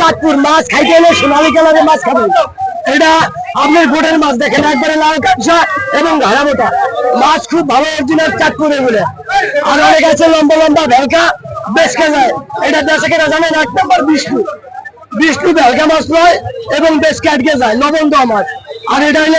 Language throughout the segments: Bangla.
চাঁদপুর মাছ খাইতে সোনালী কালারের মাছ এটা আপনার গোটের মাছ দেখেন, একবারে লাল কাঁচা এবং ঘাড়া মোটা। মাছ খুব ভালো অরিজিনাল আর অনেক আছে লম্বা লম্বা ভেলকা এটা কেনা জানেন এক নম্বর বিষ্ণু। বিষ্ণু ভেলকা মাছ নয় এবং বেশ কাটকে যায়, লবণ মাছ। আর এটা হলো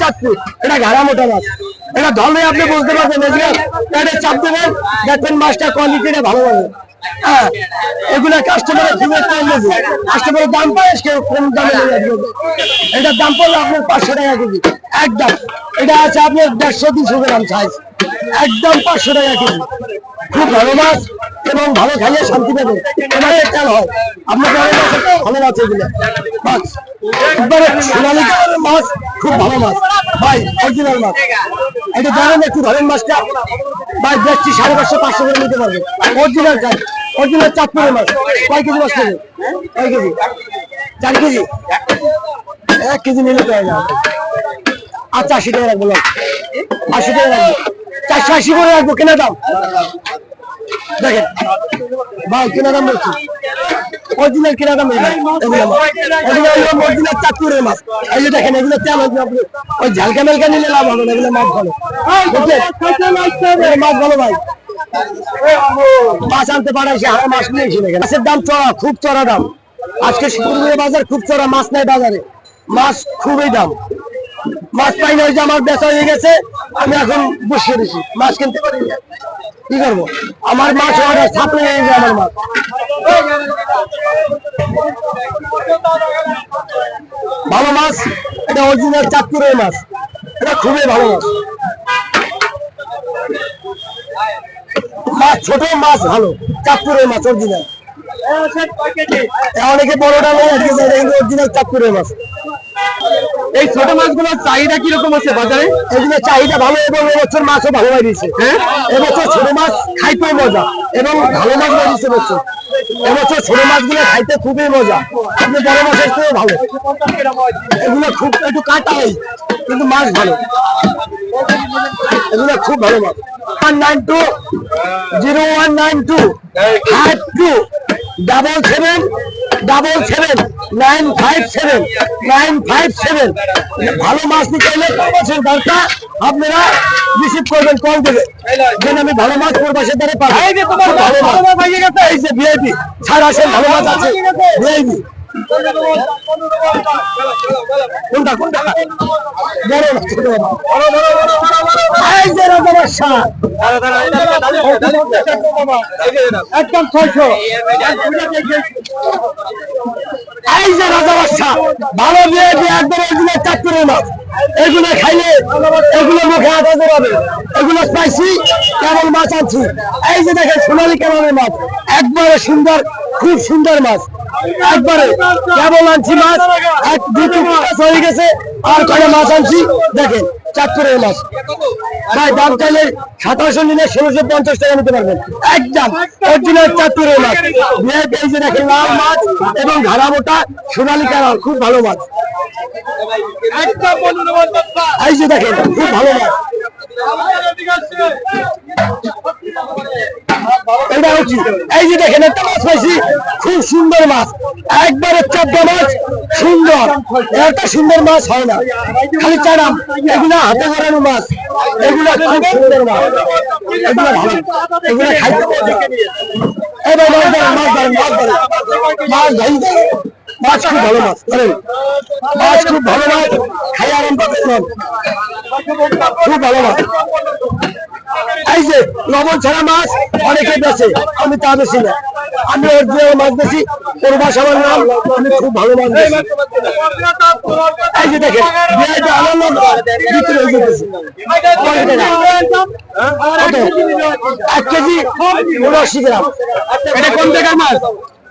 চাঁদপুর, এটা ঘাড়া মোটা মাছ। এটা ধরলে আপনি বুঝতে পারবেন এটা চাপ দেবেন দেখবেন মাছটা কোয়ালিটিটা ভালো হবে হ্যাঁ এগুলো কাস্টমারের খুব একটা লেগে কাস্টমারের দাম পায় কেউ কম দামে এটার দাম পড়ল আপনার পাঁচশো টাকা কেজি। একদম। এটা আছে আপনার দেড়শো দুশো গ্রাম সাইজ একদম পাঁচশো টাকা কেজি। খুব ভালো মাছ এবং ভালো খাইয়ে শান্তি পাবেন। এবারে তেল হয়। আপনার ভালো মাছ এগুলো। মাছ। একবারে মাছ, খুব ভালো মাছ। ভাই অরিজিনাল মাছ। এটা ধরেন একটু ধরেন মাছটা? ভাই দেখছি সাড়ে পাঁচশো পাঁচশো করে নিতে পারবে। অরিজিনাল চাই অরিজিনাল চাঁদপুরের মাছ। কয় কেজি মাছ নেবে কয় কেজি? চার কেজি? এক কেজি নিলে তো না। আচ্ছা আশি টাকা রাখব আশি টাকা রাখব। চারশো আশি করে রাখব, কেনা দাম? দেখেন। ভাই কেনা দাম বলছি। অরিজিনাল কেনা দাম অরিজিনাল চাঁদপুরের মাছ। এই যে দেখেন এগুলো তেল ওই ঝালকা মেলকা নিলে লাভ হবে না এগুলো মাছ ভালো। মাছ ভালো ভাই। মাছ আনতে পারাইছে হারা মাছ নিয়েছি মাছের দাম চড়া খুব চড়া দাম। আজকে শুক্রবারের বাজার খুব চড়া মাছ নাই বাজারে। মাছ খুবই দাম। মাছ পাই না আমার বেচা হয়ে গেছে আমি এখন বসে দিছি। মাছ কিনতে পারি? কি করব? আমার মাছ অর্ডার হয়ে যায় আমার মাছ ভালো মাছ এটা অরিজিনাল চাঁদপুরের মাছ। এটা খুবই ভালো মাছ। মাছ ছোট মাছ ভালো। চাঁদপুরের মাছ অরিজিনাল অনেকে বড়টা নেই আজকে অরিজিনাল চাঁদপুরের মাছ। এই ছোট মাছগুলোর চাহিদা কীরকম আছে বাজারে? এগুলো চাহিদা ভালো এবং এবছর মাছও ভালো বাড়িয়েছে। হ্যাঁ? এবছর ছোট মাছ খাইতেও মজা এবং ভালো মাছ বাড়িয়েছে এবছর। এবছর ছোট মাছগুলো খাইতে খুবই মজা। আপনি বড় মাছের চেয়েও ভালো। এগুলো খুব একটু কাটা হয় কিন্তু মাছ ভালো। এগুলো খুব ভালো মাছ। One nine two zero one nine two five two double seven double seven nine five seven nine five seven ভালো মাছ নিতে হলে মাছের দরকার আপনারা রিসিভ করবেন কল দেবে। যেন আমি ভালো মাছ প্রবাসের দ্বারা পাবো ভালো মাছ। এই যে ভিআইপি ছাড় আসেন ভালো মাছ আছে। ভিআইপি একদম ছয়শো। এই যে রাজা ভালো দিয়ে একদম এগুলো চাকরির মাছ এগুলো খাইলে, এগুলো মুখে আটা জড়াবে এগুলো স্পাইসি কেমন মাছ আনছি। এই যে দেখেন সোনালি কেমনের মাছ। একবারে সুন্দর, খুব সুন্দর মাছ। একবারে কেবল আনছি মাছ এক দুটো মাছ হয়ে গেছে আর কয়টা মাছ আনছি। দেখেন চাঁদপুরের মাছ। ভাই দাম চাইলে সাতাশশো নিলে ষোলোশো পঞ্চাশ টাকা নিতে পারবেন। একদম অরিজিনাল চাঁদপুরের মাছ। এই যে দেখেন লাল মাছ এবং ঘাড়া মোটা সোনালি কালার খুব ভালো মাছ। এই যে দেখেন খুব ভালো মাছ। এটা উচিত। এই যে দেখেন, একটা মাছ পাইছি, খুব সুন্দর মাছ। একবারে চারটা মাছ, সুন্দর। একটা সুন্দর মাছ হয় না। খালি চারাম। এগুলা হাতে ধরানো মাছ। এগুলা খুব সুন্দর মাছ। এগুলা ভালো। খাইতে এবার মাছ ধরেন মাছ ধরেন। মাছ ধরেন। মাছ খুব ভালো মাছ ধরেন মাছ খুব ভালো মাছ খাই আরাম পাচ্ছেন খুব ভালো মাছ। এই যে, লবণ ছাড়া মাছ অনেকে বেছে আমি তা বেশি না। আমি অরিজিনাল মাছ বেশি ওর আমার নাম, আমি খুব ভালো মাছ বেশি এই যে দেখেন বিয়ে যে আনন্দ বিক্রি হয়ে? এক কেজি উনআশি গ্রাম। এটা কোন জায়গার মাছ?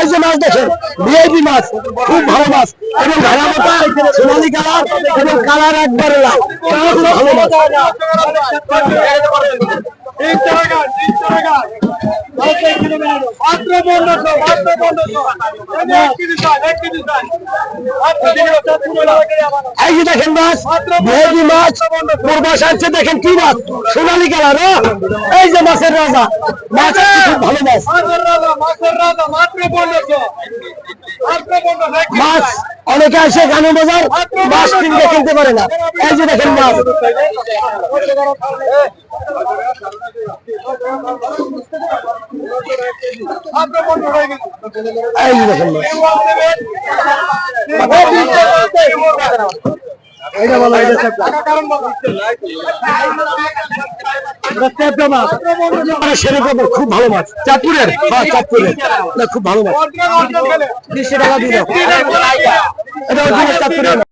এই যে মাছ দেখেন ভিআইপি মাছ, খুব ভালো মাছ। এবং ঘাড়া কালার এবং কালার একবারে ভালো মাছ। মাত্র পনেরোশো মাত্র পনেরোশো। দেখেন মাছ আসছে দেখেন কি মাছ সোনালি কালার এই যে মাছের রাজা। মাছ খুব ভালো মাছ। মাছের রাজা মাছের রাজা মাত্র পনেরোশো। মাছ অনেকে আসে গানে বাজার মাছ কিনতে কিনতে পারে না। এই যে দেখেন মাছ। এই দেখেন এটা খুব ভালো মাছ। চাঁদপুরের। হ্যাঁ চাঁদপুরের। খুব ভালো মাছ। তিরিশশো টাকা দিয়ে দাও এটা চাঁদপুরের। মাছ।